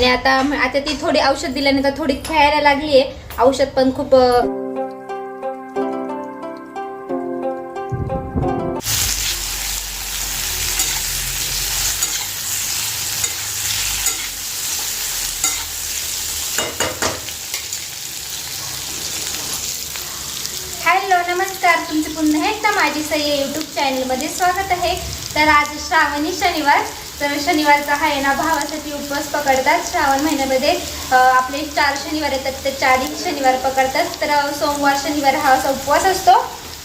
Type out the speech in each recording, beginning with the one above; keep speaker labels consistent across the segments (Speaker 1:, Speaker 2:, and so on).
Speaker 1: आणि आता आता ती थोडी औषध दिल्यानंतर थोडी खेळायला लागली आहे औषध पण खूप हॅलो नमस्कार. तुमचे पुन्हा एकदा माझी सई यूट्यूब चॅनलमध्ये स्वागत आहे. तर आज श्रावणी शनिवार. तर शनिवारचा हा आहे ना भावासाठी उपवास पकडतात. श्रावण महिन्यामध्ये आपले चार शनिवार येतात. तर चारही शनिवार पकडतात. तर सोमवार शनिवार हा असा उपवास असतो.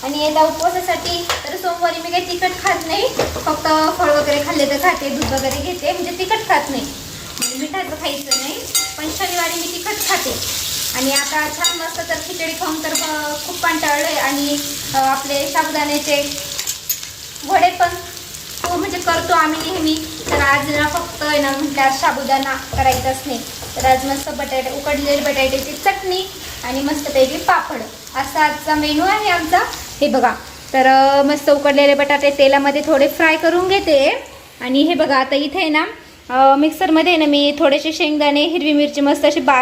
Speaker 1: आणि याला उपवासासाठी तर सोमवारी मी काही तिखट खात नाही. फक्त फळ वगैरे खाल्ले तर खाते दूध वगैरे घेते. म्हणजे तिखट खात नाही. म्हणजे मिठाचं खायचं नाही. पण शनिवारी मी तिखट खाते. आणि आता छान मस्त तर खिचडी खाऊन तर खूप खूप आहे आणि आपले साबुदाण्याचे वडे पण तो म्हणजे करतो आम्ही नेहमी. तर आज ना फक्त आहे ना म्हटल्यावर साबुदाणा करायचाच नाही तर आज मस्त बटाटे उकडलेले बटाट्याची चटणी आणि मस्तपैकी पापड. असा आजचा मेनू आहे आमचा. हे बघा. तर मस्त उकडलेले बटाटे तेलामध्ये थोडे फ्राय करून घेते. आणि हे बघा आता इथे आहे ना मिक्सरमध्ये आहे ना मी थोडेसे शेंगदाणे हिरवी मिरची मस्त अशी बा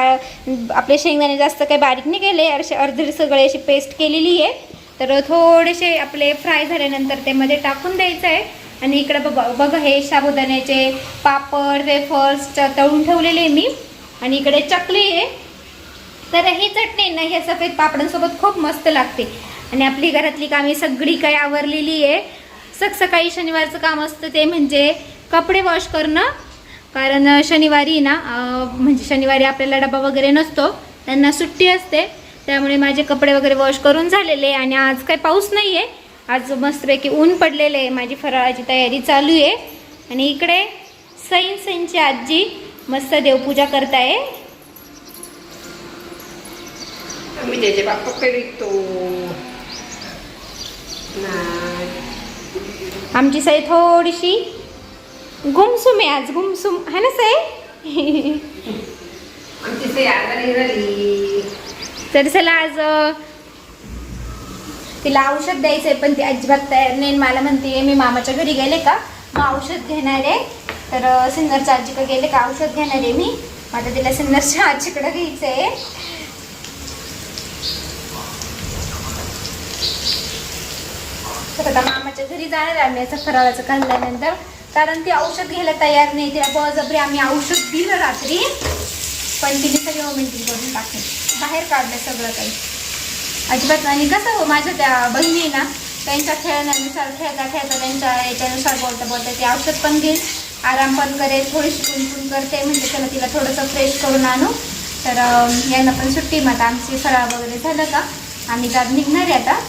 Speaker 1: आपले शेंगदाणे जास्त काही बारीक नाही केले. असे अर्धे सगळे अशी पेस्ट केलेली आहे. तर थोडेसे आपले फ्राय झाल्यानंतर त्यामध्ये टाकून द्यायचं आहे. आणि इकडे बघ बघा हे साबुदाण्याचे पापड वेफर्स तळून ठेवलेले मी. आणि इकडे चकली आहे. तर ही चटणी ना हे सफेद पापडांसोबत खूप मस्त लागते. आणि आपली घरातली कामे सगळी काही आवरलेली आहे. सक सकाळी शनिवारचं काम असतं ते म्हणजे कपडे वॉश करणं. कारण शनिवारी ना म्हणजे शनिवारी आपल्याला डबा वगैरे नसतो. त्यांना सुट्टी असते. त्यामुळे माझे कपडे वगैरे वॉश करून झालेले आणि आज काही पाऊस नाही आहे आज मस्तपैकी ऊन पडलेले आहे. माझी फराळाची तयारी चालू आहे. आणि इकडे सैन सैनची आजी मस्त देवपूजा करताय
Speaker 2: आम्ही त्याचे बाप्पा
Speaker 1: आमची सई थोडीशी गुमसुम आहे आज गुमसुम है ना सई?
Speaker 2: आमची से आजारी
Speaker 1: तर चला आज तिला औषध द्यायचं आहे पण ती अजिबात तयार नाही. मला म्हणते मी मामाच्या घरी गेले का? मग औषध घेणार आहे. तर सिंगरच्या सिन्नरच्या आजीकडे गेले का? औषध घेणार आहे मी. आता तिला सिन्नरच्या आजीकडे घ्यायचं आहे तर आता मामाच्या घरी जाणार आम्ही असं फराळाचं खाल्ल्यानंतर. कारण ती औषध घ्यायला तयार नाही. तिला बळजबरी आम्ही औषध दिलं रात्री. पण तिने सगळं ओमेंटिंग करून टाकले. बाहेर काढलं सगळं काही. अजिबात आणि कसं हो माझ्या त्या बहिणी आहे ना त्यांच्या खेळण्यानुसार खेळता खेळता त्यांच्या याच्यानुसार बोलता बोलता ते औषध पण घेईल आराम पण करेल थोडीशी कुणकुण करते म्हणजे त्याला तिला थोडंसं फ्रेश करून आणू. तर यांना पण सुट्टी मग आमची फराळ वगैरे झालं का? आम्ही जात निघणार आहे आता.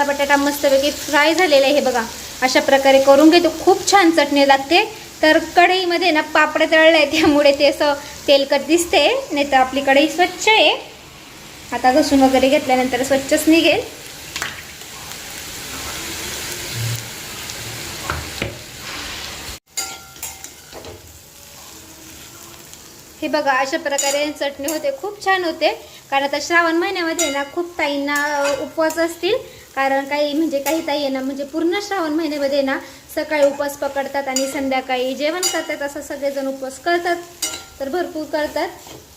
Speaker 1: आपला बटाटा मस्तपैकी फ्राय झालेला आहे हे बघा. अशा प्रकारे करून घेतो. खूप छान चटणी लागते. तर कढईमध्ये ना पापड तळलं आहे त्यामुळे ते असं तेलकट दिसते नाही तर आपली कढई स्वच्छ आहे. आता घसून वगैरे घेतल्यानंतर स्वच्छच निघेल. हे बघा अशा प्रकारे चटणी होते. खूप छान होते. कारण आता श्रावण महिन्यामध्ये ना खूप ताईंना उपवास असतील. कारण काही म्हणजे काही ताई आहे ना म्हणजे पूर्ण श्रावण महिन्यामध्ये ना सकाळी उपवास पकडतात आणि संध्याकाळी जेवण करतात. असं सगळेजण उपवास करतात. तर भरपूर करतात.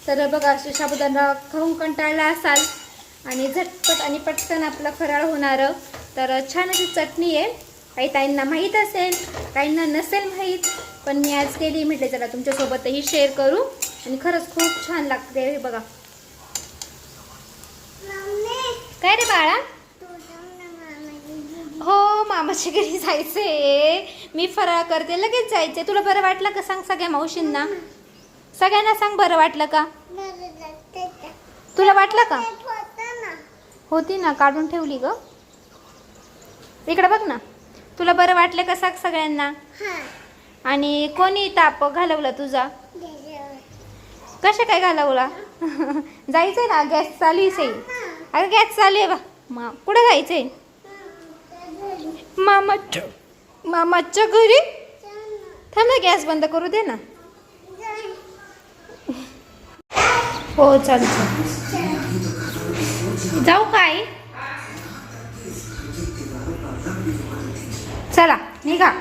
Speaker 1: तर बघा असे साबुदाणा खाऊन कंटाळला असाल. आणि झटपट आणि पटकन आपला फराळ होणारं. तर छान अशी चटणी आहे. काही ताईंना माहीत असेल काहींना नसेल माहीत पण मी आज केली. म्हटले चला तुमच्यासोबतही शेअर करू. आणि खरंच खूप छान लागते हे बघा. काय रे बाळा? हो मामाच्या घरी जायचंय. मी फराळ करते लगेच जायचंय. तुला बरं वाटलं का? सांग सगळ्या मावशींना. सगळ्यांना सांग बरं वाटलं का? तुला वाटलं का? होती ना. काढून ठेवली ग. इकडे बघ ना. तुला बरं वाटलं का? सांग सगळ्यांना. आणि कोणी ताप घालवला तुझा? कशा काय घालावला? जायचंय ना गॅस चालू आहे अगं गॅस चालू आहे बा मा कुठं जायचंय? मामाच्या मामाच्या घरी? थांब गॅस बंद करू दे ना. हो चाल जाऊ काय चला निघा.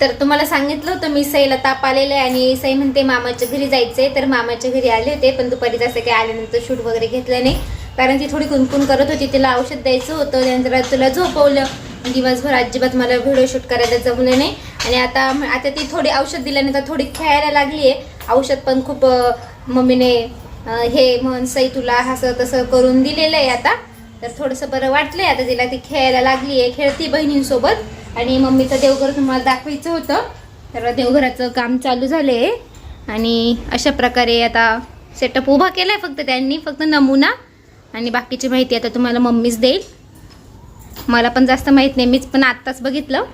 Speaker 1: तर तुम्हाला सांगितलं होतं मी सईला ताप आलेलं आहे आणि सई म्हणते मामाच्या घरी जायचंय. तर मामाच्या घरी आले होते पण दुपारी जसं काही आल्यानंतर शूट वगैरे घेतलं नाही. कारण ती थोडी कुणकुण करत होती तिला औषध द्यायचं होतं त्यानंतर तुला झोपवलं. दिवसभर अजिबात मला व्हिडिओ शूट करायला जमलं नाही. आणि आता आता ती थोडी औषध दिल्यानंतर थोडी खेळायला लागली आहे औषध पण खूप मम्मीने हे म्हण सई तुला असं तसं करून दिलेलं आहे आता. तर थोडंसं बरं वाटलंय आता तिला ती खेळायला लागली आहे खेळती बहिणींसोबत. आणि मम्मीचं देवघर तुम्हाला दाखवायचं होतं. तर देवघराचं काम चालू झाले आणि अशा प्रकारे आता सेटअप उभा केला आहे फक्त त्यांनी फक्त नमुना. आणि बाकीची माहिती आता तुम्हाला मम्मीच देईल. मला पण जास्त माहीत नाही मीच पण आत्ताच बघितलं.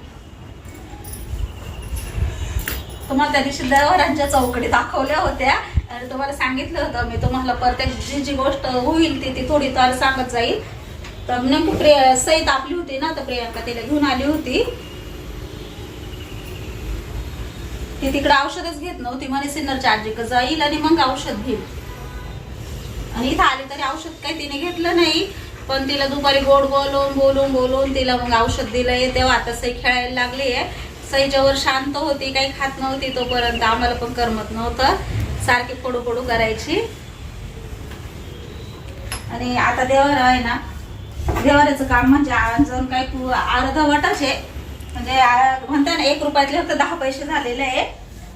Speaker 3: तुम्हाला त्या दिवशी देवरांच्या चौकडी दाखवल्या होत्या. आणि तुम्हाला सांगितलं होतं मी तुम्हाला प्रत्येक जी जी गोष्ट होईल ती ती थोडी तर सांगत जाईल. तर नेमकी प्रिया सईत आपली होती ना तर प्रियांका तिला घेऊन आली होती. ती तिकडे औषधच घेत नव्हती म्हणे सिन्नरच्या चार्जिक जाईल आणि मग औषध घेईल. आणि इथं आली तरी औषध काही तिने घेतलं नाही पण तिला दुपारी गोड बोलून बोलून बोलून तिला मग औषध दिलंय. तेव्हा आता सई खेळायला लागली आहे. सईच्यावर शांत होती काही खात नव्हती तोपर्यंत आम्हाला पण करमत नव्हतं. सारखी फोडू फोडू करायची. आणि आता देवर आहे ना देवाऱ्याचं काम म्हणजे अजून काही अर्धा अर्धवटच आहे. म्हणजे म्हणता ना एक रुपयातले फक्त दहा पैसे झालेले आहे.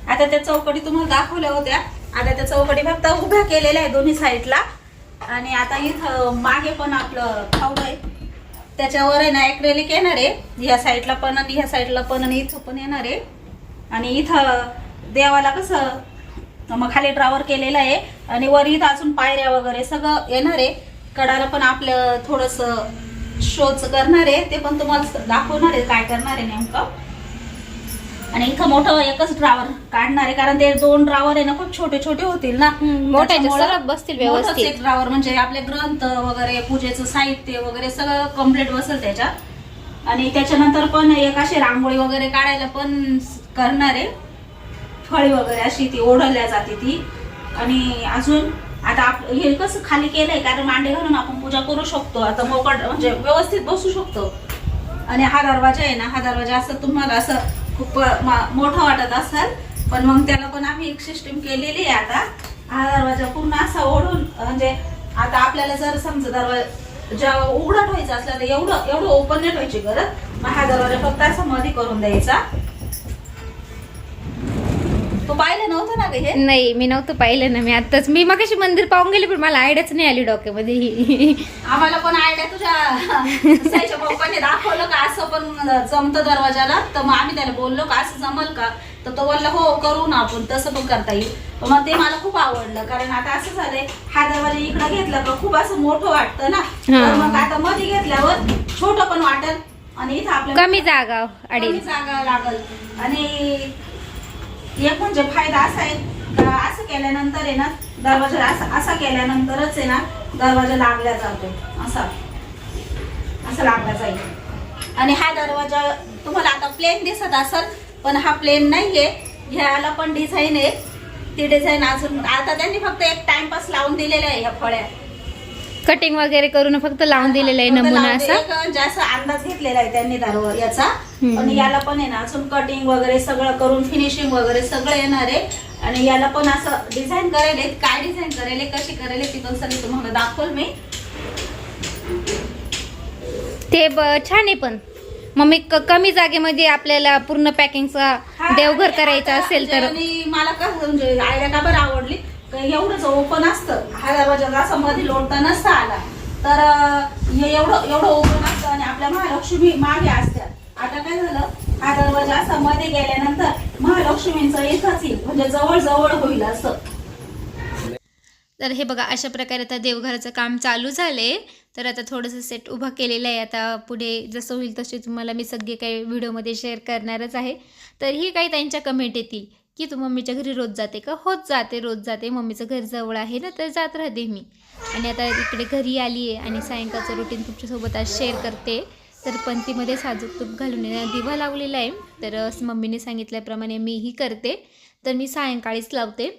Speaker 3: आता त्या चौकडी तुम्हाला दाखवल्या होत्या. आता त्या चौकडी फक्त उभ्या केलेल्या आहे दोन्ही साईडला. आणि आता इथं मागे पण आपलं फावलं आहे. त्याच्यावर आहे ना एक्रेलिक येणार आहे. ह्या साईडला पण आणि ह्या साईडला पण आणि इथं पण येणार आहे. आणि इथं देवाला कसं मग खाली ड्रावर केलेलं आहे. आणि वर इथं अजून पायऱ्या वगैरे सगळं येणार आहे. कडाला पण आपलं थोडंसं शोच करणार आहे ते पण तुम्हाला दाखवणार आहे काय करणार आहे नेमकं. आणि इथं मोठं एकच ड्रावर काढणार आहे कारण ते दोन ड्रावर आहे ना खूप छोटे छोटे होतील ना.
Speaker 1: सरळ बसतील व्यवस्थित.
Speaker 3: ड्रावर म्हणजे आपले ग्रंथ वगैरे पूजेचं साहित्य वगैरे सगळं कंप्लीट बसेल त्याच्यात. आणि त्याच्यानंतर पण एक अशी रांगोळी वगैरे काढायला पण करणार आहे. फळी वगैरे अशी ती ओढवल्या जाते ती. आणि अजून आता आप हे कसं खाली केलंय? कारण मांडे घालून आपण पूजा करू शकतो. आता मोकड म्हणजे व्यवस्थित बसू शकतो. आणि हा दरवाजा आहे ना हा दरवाजा असं तुम्हाला असं खूप मा- मोठा वाटत असेल पण मग त्याला पण आम्ही एक सिस्टीम केलेली आहे आता. हा दरवाजा पूर्ण असा ओढून म्हणजे आता आपल्याला जर समजा दरवाजा उघडा ठेवायचा असला तर एवढं एवढं ओपन नाही ठेवायची गरज. मग हा दरवाजा फक्त असा मध्ये करून द्यायचा. तू पाहिलं नव्हतं ना हे?
Speaker 1: नाही मी नव्हतं पाहिलं ना. मी आत्ताच मी मगाशी मंदिर पाहून गेले पण मला आयडियाच नाही आली डोक्यामध्ये. ही
Speaker 3: आम्हाला पण आयडिया तुझ्या पप्पाने दाखवलं का? असं पण जमतं दरवाजाला. तर मग आम्ही त्याला बोललो का असं जमल का? तर तो बोलला हो करू ना आपण. तसं पण करता येईल. मग ते मला खूप आवडलं. कारण आता असं झालंय हा दरवाजा इकडे घेतला का खूप असं मोठं वाटतं ना. तर मग आता मध्ये घेतल्यावर छोटं पण वाटेल आणि इथं आपल्याला
Speaker 1: कमी जागा
Speaker 3: जागा लागल. आणि एक म्हणजे फायदा असा आहे का असं केल्यानंतर आहे ना दरवाजा असा असा केल्यानंतरच आहे ना दरवाजा लागला जातो. असा. असं लागला जाईल. आणि हा दरवाजा तुम्हाला आता प्लेन दिसत असेल पण हा प्लेन नाही आहे ह्याला पण डिझाईन आहे. ती डिझाईन अजून आता त्यांनी फक्त एक टाइमपास लावून दिलेले आहे ह्या फळ्या.
Speaker 1: कटिंग वगैरे करून फक्त लावून दिलेलं आहे नमुना असा.
Speaker 3: जास्त अंदाज घेतलेला आहे त्यांनी दारोवर याचा. पण याला पण आहे ना अजून कटिंग वगैरे सगळं करून फिनिशिंग वगैरे सगळं येणार आहे. आणि याला पण असं डिझाईन करेल. काय डिझाईन करेल आहे, कशी करेल आहे ती पण सगळी तुम्हाला दाखवल मी.
Speaker 1: ते छान आहे पण. मम्मी क- कमी जागेमध्ये आपल्याला पूर्ण पॅकिंगचा देवघर
Speaker 3: आणि
Speaker 1: करायचं असेल तर.
Speaker 3: आणि मला कसं आयडिया का बरं आवडली? एवढंच ओपन असतं. हा दरवाजा असा मध्ये लोटता नसता आला. तर हे एवढं एवढं ओपन असतं आणि आपल्या महालक्ष्मी मागे असतात आता काय झालं? हा दरवाजा असा मध्ये गेल्यानंतर महालक्ष्मींचं इथंच येईल म्हणजे जवळ जवळ होईल असं.
Speaker 1: तर हे बघा अशा प्रकारे आता देवघराचं काम चालू झाले तर आता थोडंसं सेट उभं केलेलं आहे. आता पुढे जसं होईल तसे तुम्हाला मी सगळे काही व्हिडिओमध्ये शेअर करणारच आहे. तर ही काही त्यांच्या कमेंट येतील. की तू मम्मीच्या घरी रोज जाते का? होत जाते रोज जाते. मम्मीचं घर जवळ आहे ना तर जात राहते मी. आणि आता इकडे घरी आली आहे आणि सायंकाळचं रुटीन तुमच्यासोबत आज शेअर करते. तर पंतीमध्ये साजूक तूप घालून दिवा लावलेला आहे. तर मम्मीने सांगितल्याप्रमाणे मीही करते. तर मी सायंकाळीच लावते.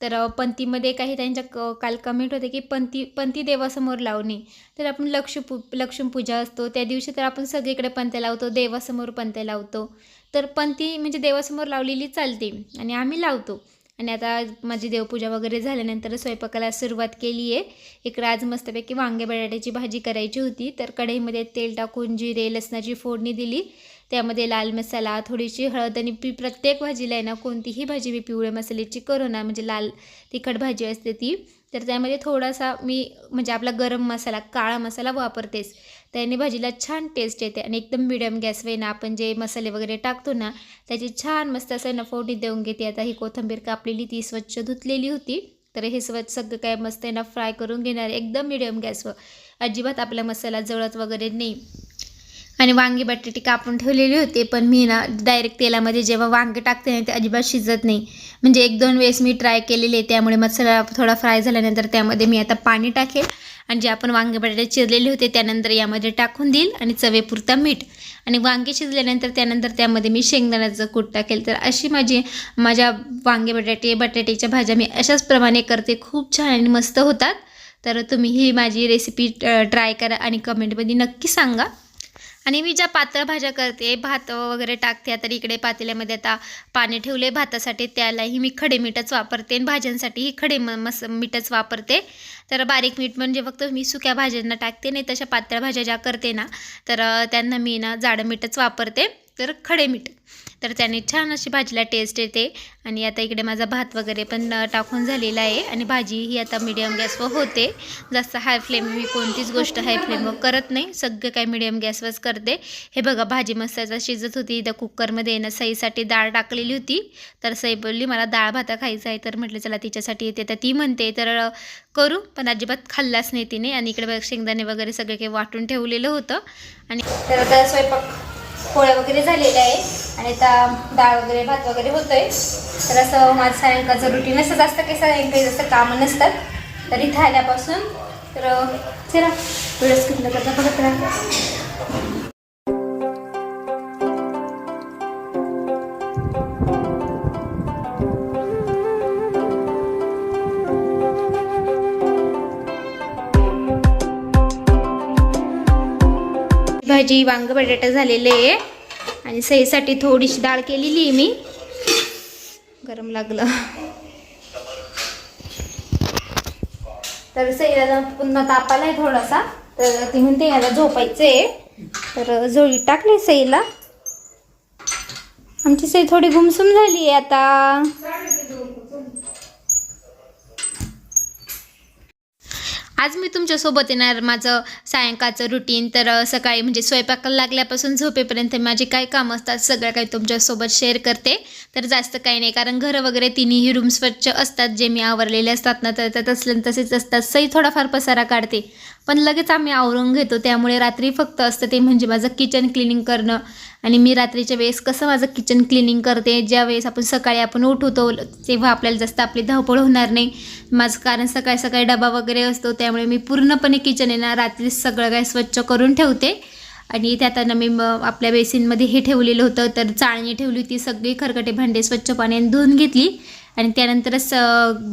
Speaker 1: तर पंथीमध्ये काही त्यांच्या क काल कमेंट होते की पंथी पंथी देवासमोर लावणे. तर आपण लक्ष्मी लक्ष्मीपूजा असतो. त्या दिवशी तर आपण सगळीकडे पंत्या लावतो देवासमोर पंत्या लावतो. तर पण ती म्हणजे देवासमोर लावलेली चालते आणि आम्ही लावतो. आणि आता माझी देवपूजा वगैरे झाल्यानंतर स्वयंपाकाला सुरुवात केली आहे. इकडं आज मस्तपैकी वांगे बटाट्याची भाजी करायची होती. तर कढईमध्ये तेल टाकून जिरे लसणाची फोडणी दिली. त्यामध्ये लाल मसाला थोडीशी हळद आणि पी प्रत्येक भाजीला आहे ना कोणतीही भाजी मी पिवळ्या मसाल्याची करू ना म्हणजे लाल तिखट भाजी असते ती. तर त्यामध्ये थोडासा मी म्हणजे आपला गरम मसाला काळा मसाला वापरतेच. त्याने भाजीला छान टेस्ट येते आणि एकदम मिडियम गॅसवर ना आपण जे मसाले वगैरे टाकतो ना त्याची छान मस्त असं ना देऊन घेते. आता ही कोथिंबीर कापलेली ती स्वच्छ धुतलेली होती. तर हे स्वच्छ सगळं काय मस्त आहे ना फ्राय करून घेणार एकदम मिडियम गॅसवर अजिबात आपला मसाला जळत वगैरे नाही. आणि वांगी बटाटे कापून ठेवलेली होते पण मी ना डायरेक्ट तेलामध्ये जेव्हा वांगे टाकते ना ते अजिबात शिजत नाही. म्हणजे एक दोन वेळेस मी ट्राय केलेले त्यामुळे मसाला थोडा फ्राय झाल्यानंतर त्यामध्ये मी आता पाणी टाकेल. आणि जे आपण वांगे बटाटे चिरलेले होते त्यानंतर यामध्ये टाकून देईल आणि चवेपुरता मीठ. आणि वांगे शिजल्यानंतर त्यानंतर त्यामध्ये मी शेंगदाण्याचं कूट टाकेल. तर अशी माझी माझ्या वांगे बटाटे बटाट्याच्या भाज्या मी अशाच प्रमाणे करते. खूप छान आणि मस्त होतात. तर तुम्ही ही माझी रेसिपी ट्राय करा आणि कमेंटमध्ये नक्की सांगा. आणि मी ज्या पातळ भाज्या करते भात वगैरे टाकते तर इकडे पातेल्यामध्ये आता पाणी ठेवले भातासाठी त्यालाही मी खडे मीठच वापरते आणि भाज्यांसाठीही खडे म मस मीठच वापरते. तर बारीक मीठ म्हणजे फक्त मी सुक्या भाज्यांना टाकते नाही तशा पातळ भाज्या ज्या करते ना तर त्यांना मी ना जाडं मीठच वापरते. तर खडे मीठ. तर त्याने छान अशी भाजीला टेस्ट येते. आणि आता इकडे माझा भात वगैरे पण टाकून झालेला आहे. आणि भाजी ही आता मिडियम गॅसवर होते. जास्त हाय फ्लेम मी कोणतीच गोष्ट हाय फ्लेमवर करत नाही. सगळं काही मिडियम गॅसवरच करते. हे बघा भाजी मस्त शिजत होती. इथं कुकरमध्ये ना सईसाठी डाळ टाकलेली होती. तर सई बोलली मला डाळ भाता खायचा आहे. तर म्हटलं चला तिच्यासाठी येते. तर ती म्हणते तर करू. पण अजिबात खाल्लाच नाही तिने. आणि इकडे बघ शेंगदाणे वगैरे सगळे काही वाटून ठेवलेलं होतं. आणि तर आता स्वयंपाक पोळ्या वगैरे झालेल्या आहे आणि आता डाळ वगैरे भात वगैरे होतोय. तर असं माझं सायंकाळचं रुटीन असंच असतं काही सायंकाळी जास्त कामं नसतात. तर इथं आल्यापासून तर चला व्हिडिओ स्किप न करता बघत राहा भाजी वांग बटाटा झालेले आहे. आणि सईसाठी थोडीशी डाळ केलेली आहे मी. गरम लागलं. तर सईला पुन्हा ताप आहे थोडासा. तर ती म्हणते याला झोपायचं आहे. तर झोळी टाकली सईला. आमची सई थोडी गुमसुम झाली आहे आता. आज मी तुमच्यासोबत येणार माझं सायंकाळचं रुटीन तर सकाळी म्हणजे स्वयंपाकाला लागल्यापासून झोपेपर्यंत माझे काय कामं असतात सगळं काही तुमच्यासोबत शेअर करते. तर जास्त काही नाही कारण घरं वगैरे तिन्ही रूम स्वच्छ असतात जे मी आवरलेले असतात ना तर त्यात असले तसेच असतात. सई थोडाफार पसारा काढते पण लगेच आम्ही आवरून घेतो. त्यामुळे रात्री फक्त असतं ते म्हणजे माझं किचन क्लिनिंग करणं आणि मी रात्रीच्या वेळेस कसं माझं किचन क्लिनिंग करते ज्या वेळेस आपण सकाळी आपण उठवतो तेव्हा आपल्याला जास्त आपली धावपळ होणार नाही. माझं कारण सकाळी सकाळी डबा वगैरे असतो त्यामुळे मी पूर्णपणे किचन आहे ना रात्री सगळं काय स्वच्छ करून ठेवते. आणि त्यातनं मी आपल्या बेसिनमध्ये हे ठेवलेलं होतं तर चाळणी ठेवली होती सगळी खरकटे भांडे स्वच्छ पाण्याने धुवून घेतली. आणि त्यानंतरच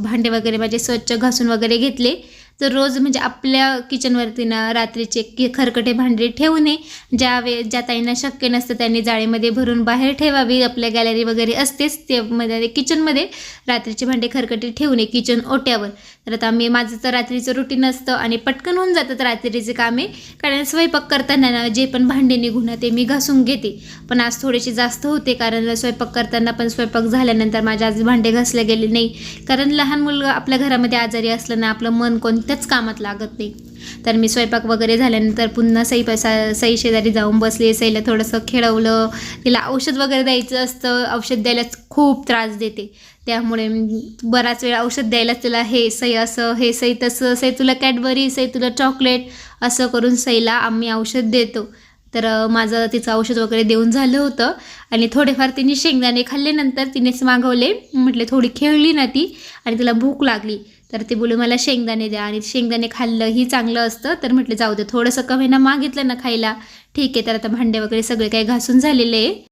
Speaker 1: भांडे वगैरे माझे स्वच्छ घासून वगैरे घेतले. तर रोज म्हणजे आपल्या किचनवरती ना रात्रीचे की खरकटे भांडे ठेवू नये. ज्या वे ज्या ताईंना शक्य नसतं त्यांनी जाळीमध्ये भरून बाहेर ठेवावी. आपल्या गॅलरी वगैरे असतेच ते मध्ये किचनमध्ये रात्रीचे भांडे खरकटे ठेवू नये किचन ओट्यावर. तर आता मी माझं तर रात्रीचं रुटीन असतं आणि पटकन होऊन जातात रात्रीचे कामे. कारण स्वयंपाक करताना ना जे पण भांडे निघून ते मी घासून घेते. पण आज थोडेसे जास्त होते कारण स्वयंपाक करताना पण स्वयंपाक झाल्यानंतर माझ्या आज भांडे घासले गेले नाही. कारण लहान मुलगा आपल्या घरामध्ये आजारी असलं ना आपलं मन कोण कोणत्याच कामात लागत नाही. तर मी स्वयंपाक वगैरे झाल्यानंतर पुन्हा सई पैसा सई शेजारी जाऊन बसले. सईला थोडंसं खेळवलं. तिला औषध वगैरे द्यायचं असतं. औषध द्यायलाच खूप त्रास देते. त्यामुळे बराच वेळ औषध द्यायलाच तिला हे सई असं हे सई तसं सई तुला कॅडबरी सई तुला चॉकलेट असं करून सईला आम्ही औषध देतो. तर माझं तिचं औषध वगैरे देऊन झालं होतं आणि थोडेफार तिने शेंगदाणे खाल्ल्यानंतर तिनेच मागवले. म्हटले थोडी खेळली ना ती आणि तिला भूक लागली. तर ते बोलू मला शेंगदाणे द्या. आणि शेंगदाणे खाल्लं ही चांगलं असतं. तर म्हटलं जाऊ दे थोडंसं कमी ना मागितलं ना खायला. ठीक आहे तर आता भांडे वगैरे सगळे काही घासून झालेले आहे.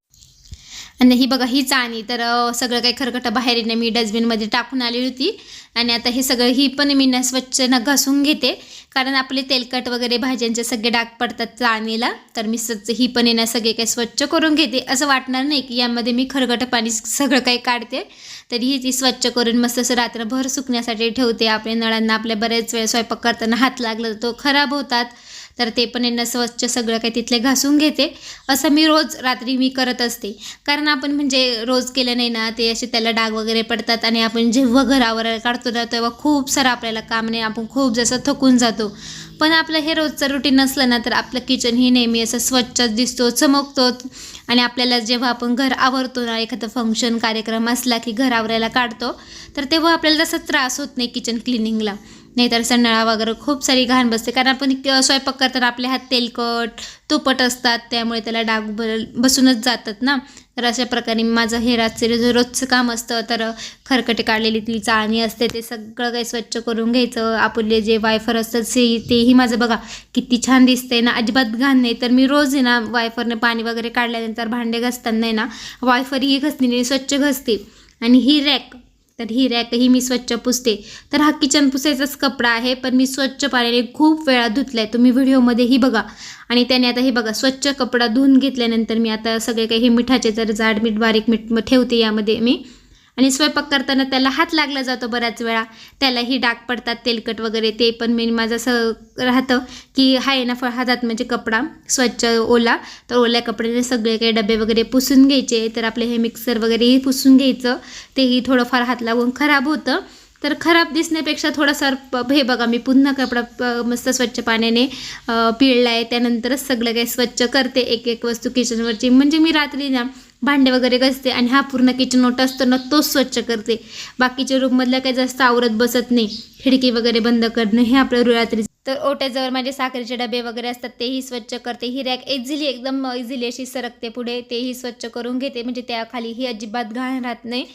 Speaker 1: आणि ही बघा ही चाणी. तर सगळं काही खरकटं बाहेर येणं मी डस्टबिनमध्ये टाकून आली होती. आणि आता हे सगळं ही पण मी ना स्वच्छ ना घासून घेते. कारण आपले तेलकट वगैरे भाज्यांचे सगळे डाग पडतात चाळणीला तर मी सच ही पण येणं सगळे काही स्वच्छ करून घेते. असं वाटणार नाही की यामध्ये मी खरगट पाणी सगळं काही काढते. तरी ही ती स्वच्छ करून मस्त असं रात्रभर सुकण्यासाठी ठेवते. आपल्या नळांना आपल्या बरेच वेळ स्वयंपाक करताना हात लागला तो खराब होतात. तर ते पण यांना स्वच्छ सगळं काही तिथले घासून घेते. असं मी रोज रात्री मी करत असते. कारण आपण म्हणजे रोज केलं नाही ना ते असे त्याला डाग वगैरे पडतात आणि आपण जेव्हा घरावर काढतो ना तेव्हा खूप सारं आपल्याला काम नाही आपण खूप जसं थकून जातो. पण आपलं हे रोजचं रुटीन नसलं ना तर आपलं किचन ही नेहमी असं स्वच्छच दिसतो चमकतो आणि आपल्याला जेव्हा आपण घर आवरतो ना एखादं फंक्शन कार्यक्रम असला की घर आवरायला काढतो तर तेव्हा आपल्याला तसा त्रास होत नाही किचन क्लिनिंगला नाहीतर सन्नाळा वगैरे खूप सारी घाण बसते. कारण आपण स्वयंपाक करताना आपले हात तेलकट तुपट असतात त्यामुळे त्याला डाग ब बसूनच जातात ना. तर अशा प्रकारे माझं हे रात्री जो रोजचं काम असतं तर खरकटे काढलेली ती चाळणी असते ते सगळं काही स्वच्छ करून घ्यायचं. आपले जे वायफर असतात ते तेही माझं बघा किती छान दिसतंय ना. अजिबात घाण नाही. तर मी रोज आहे ना वायफरने पाणी वगैरे काढल्यानंतर भांडे घासताना आहे ना वायफर ही घसलेली स्वच्छ घसते. आणि ही रॅक तर ही रॅकही मी स्वच्छ पुसते. तर हा किचन पुसायचाच कपडा आहे पण मी स्वच्छ पाण्याने खूप वेळा धुतला आहे तुम्ही व्हिडिओमध्येही बघा. आणि त्याने आता हे बघा स्वच्छ कपडा धुवून घेतल्यानंतर मी आता सगळे काही हे मिठाचे तर जाड मीठ बारीक मीठ ठेवते यामध्ये मी. आणि स्वयंपाक करताना त्याला हात लागला जातो बऱ्याच वेळा. त्यालाही डाग पडतात तेलकट वगैरे ते पण मी माझं असं राहतं की हाय ना फळ हातात म्हणजे कपडा स्वच्छ ओला. तर ओल्या कपड्याने सगळे काही डबे वगैरे पुसून घ्यायचे. तर आपले हे मिक्सर वगैरेही पुसून घ्यायचं. तेही थोडंफार हात लागून खराब होतं. तर खराब दिसण्यापेक्षा थोडासा प- हे बघा मी पुन्हा कपडा प- मस्त स्वच्छ पाण्याने पिळला आहे त्यानंतरच सगळं काही स्वच्छ करते. एक एक वस्तू किचनवरची म्हणजे मी रात्री ना भांडे वगैरे घसते आणि हा पूर्ण किचन ओटा असतो ना तोच स्वच्छ करते. बाकीच्या रूममधल्या काही जास्त आवरत बसत नाही. खिडकी वगैरे बंद करणं हे आपलं रात्री तर ओट्याजवळ माझे साखरेचे डबे वगैरे असतात तेही स्वच्छ करते. ही रॅक इझिली एकदम इझिली अशी सरकते पुढे तेही स्वच्छ करून घेते. म्हणजे त्याखाली ही अजिबात घाण राहत नाही.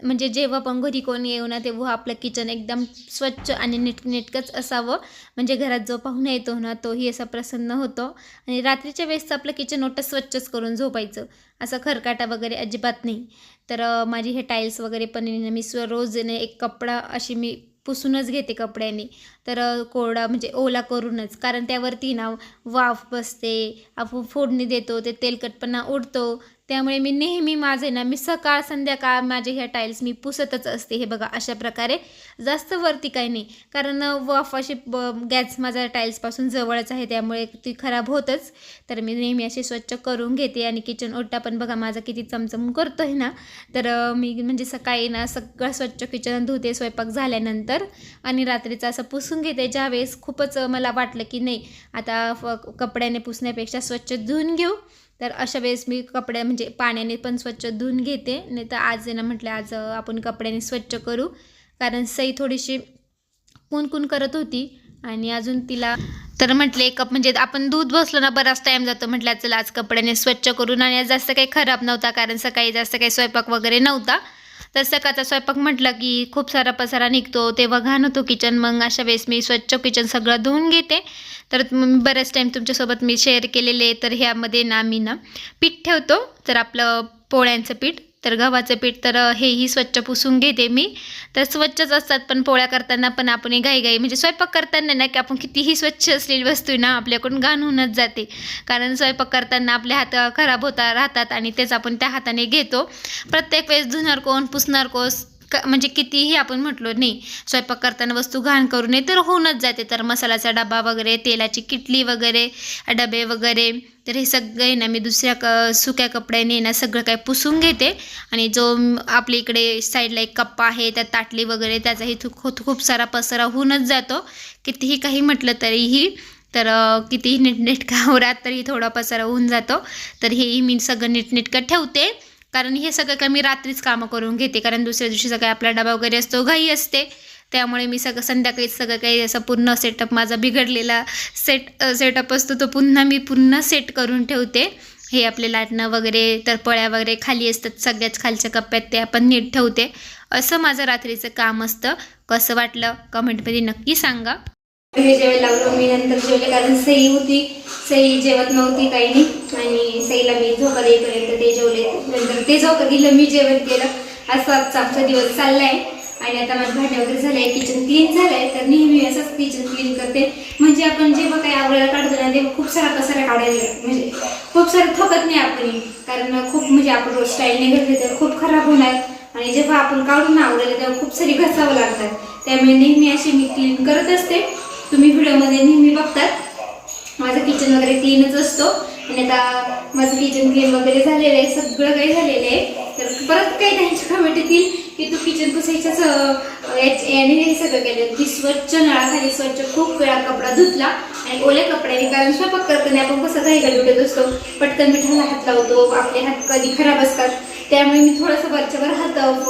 Speaker 1: म्हणजे जेव्हा पण घरी कोणी येऊ ना तेव्हा आपलं किचन एकदम स्वच्छ आणि नीटनेटकंच असावं. म्हणजे घरात जो पाहुणा येतो ना तोही असा प्रसन्न होतो. आणि रात्रीच्या वेळेस आपलं किचन ओटं स्वच्छच करून झोपायचं. असं खरकाटा वगैरे अजिबात नाही. तर माझी हे टाईल्स वगैरे पण मी स्व रोज एक कपडा अशी मी पुसूनच घेते कपड्याने. तर कोरडा म्हणजे ओला करूनच. कारण त्यावरती ना वाफ बसते. आपण फोडणी देतो ते तेलकटपणा उडतो त्यामुळे मी नेहमी माझे ना मी सकाळ संध्याकाळ माझे ह्या टाईल्स मी पुसतच असते. हे बघा अशा प्रकारे जास्त वरती काही नाही. कारण वफ वाफ अशी गॅस माझा टाईल्सपासून जवळच आहे त्यामुळे ती खराब होतच. तर मी नेहमी अशी स्वच्छ करून घेते. आणि किचन ओट्टा पण बघा माझा किती चमचम करतो आहे ना. तर मी म्हणजे सकाळी ना सगळं स्वच्छ किचन धुते स्वयंपाक झाल्यानंतर आणि रात्रीचं असं पुसून घेते. ज्यावेळेस खूपच मला वाटलं की नाही आता फ- कपड्याने पुसण्यापेक्षा स्वच्छ धुवून घेऊ. तर अशा वेळेस मी कपडे म्हणजे पाण्याने पण स्वच्छ धुवून घेते. नाही तर आज ना म्हटलं आज आपण कपड्याने स्वच्छ करू. कारण सई थोडीशी कुणकुण करत होती आणि अजून तिला तर म्हटले कप म्हणजे आपण दूध बसलो ना बराच टाईम जातो. म्हटलं चला आज कपड्याने स्वच्छ करून आणि आज जास्त काही खराब नव्हता कारण सकाळी जास्त काही स्वयंपाक वगैरे नव्हता. तर सकाळचा स्वयंपाक म्हटलं की खूप सारा पसारा निघतो तेव्हा घाण होतो किचन मग अशा वेळेस मी स्वच्छ किचन सगळं धुवून घेते. तर बऱ्याच टाईम तुमच्यासोबत मी शेअर केलेले तर ह्यामध्ये ना मी ना पीठ ठेवतो. तर आपलं पोळ्यांचं पीठ तर गव्हाचं पीठ तर हेही स्वच्छ पुसून घेते मी. तर स्वच्छच असतात पण पोळ्या करताना पण आपण हे घाई म्हणजे स्वयंपाक करताना ना की आपण कितीही स्वच्छ असलेली वस्तू आहे ना आपल्याकडून घाण होऊनच जाते. कारण स्वयंपाक करताना आपले हात खराब होता राहतात आणि तेच आपण त्या हाताने घेतो. प्रत्येक वेळेस धुणार कोण पुसणार कोण क म्हणजे कितीही आपण म्हटलो नाही स्वयंपाक करताना वस्तू घाण करू नये तर होऊनच जाते. तर मसाल्याचा डबा वगैरे तेलाची किटली वगैरे डबे वगैरे तर हे सगळे ना मी दुसऱ्या क सुक्या कपड्याने ना सगळं काही पुसून घेते. आणि जो आपल्या इकडे साईडला एक कप्पा आहे त्या ताटली वगैरे त्याचाही थू खूप खूप सारा पसरा होऊनच जातो. कितीही काही म्हटलं तरीही तर कितीही नीटनेटका आवरात हो, तरी थोडा पसारा होऊन जातो. तर हेही मी सगळं नीटनेटकं ठेवते. कारण हे सगळं काय मी रात्रीच कामं करून घेते. कारण दुसऱ्या दिवशी सगळा आपला डबा वगैरे असतो घाई असते. त्यामुळे मी सगळं संध्याकाळी सगळं काही असं पूर्ण सेटअप माझा बिघडलेला सेट सेटअप असतो तो पुन्हा मी पुन्हा सेट करून ठेवते. हे आपले लाटणं वगैरे तर पळ्या वगैरे खाली असतात सगळ्याच खालच्या कप्प्यात ते आपण नीट ठेवते. असं माझं रात्रीचं काम असतं. कसं वाटलं? कमेंटमध्ये नक्की सांगा. हे जेवायला लागलो मी नंतर जेवले कारण सई होती. सई जेवत नव्हती काही नाही. आणि सईला मी झोका देईपर्यंत ते जेवले. नंतर ते झोका दिलं मी जेवण केलं असं आजचा आमचा दिवस चाललाय. आणि आता माझं भांडे वगैरे झालंय किचन क्लीन झालंय. तर नेहमी असंच किचन क्लीन करते. म्हणजे आपण जेव्हा काही आवडायला काढतो ना तेव्हा खूप सारा कसारा काढायला म्हणजे खूप सारं थकत नाही आपण. कारण खूप म्हणजे आपण रोज स्टाईलने घेतले तर खूप खराब होणार. आणि जेव्हा आपण काढून ना आवडायला तेव्हा खूप सारी घसावं लागतात. त्यामुळे नेहमी अशी मी क्लीन करत असते. तुम्ही व्हिडिओमध्ये नेहमी बघतात. माझं किचन वगैरे क्लीनच असतो. आणि आता माझं किचन क्लीन वगैरे झालेलं आहे सगळं काही झालेलं आहे. तर परत काही त्यांच्या कमेंट येतील की तू किचन पुसायच्याच याने हे सगळं केलं. ती स्वच्छ नळाखाली स्वच्छ खूप वेळा कपडा धुतला आणि ओल्या कपड्याने कारण स्वयंपाक करताना आपण कसं काही गडबडत असतो. पटकन मिठाला हात लावतो आपले हात कधी खराब असतात. त्यामुळे मी थोडंसं वरच्यावर हात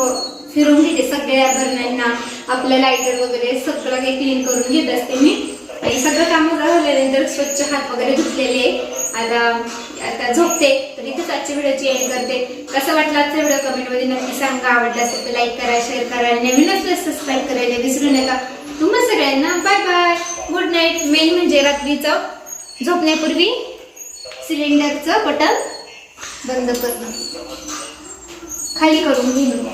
Speaker 1: फिरून घेते सगळ्या बरण्यांना. आपल्या लायटर वगैरे सगळं काही क्लीन करून घेत असते मी. आणि सगळं कामं झाल्यानंतर स्वच्छ हात वगैरे धुतलेले. आता आता झोपते. तर इथेच आजच्या व्हिडिओची एंड करते. कसं वाटलं आजचा व्हिडिओ कमेंटमध्ये नक्की सांगा. आवडलं असेल तर लाईक करा शेअर करा. नवीन असलं सबस्क्राईब करायला विसरू नका. तुम्हा सगळ्यांना bye bye good night main म्हणजे रात्रीचं झोपण्यापूर्वी सिलेंडरचं बटन बंद करणं. खाली करून घेऊन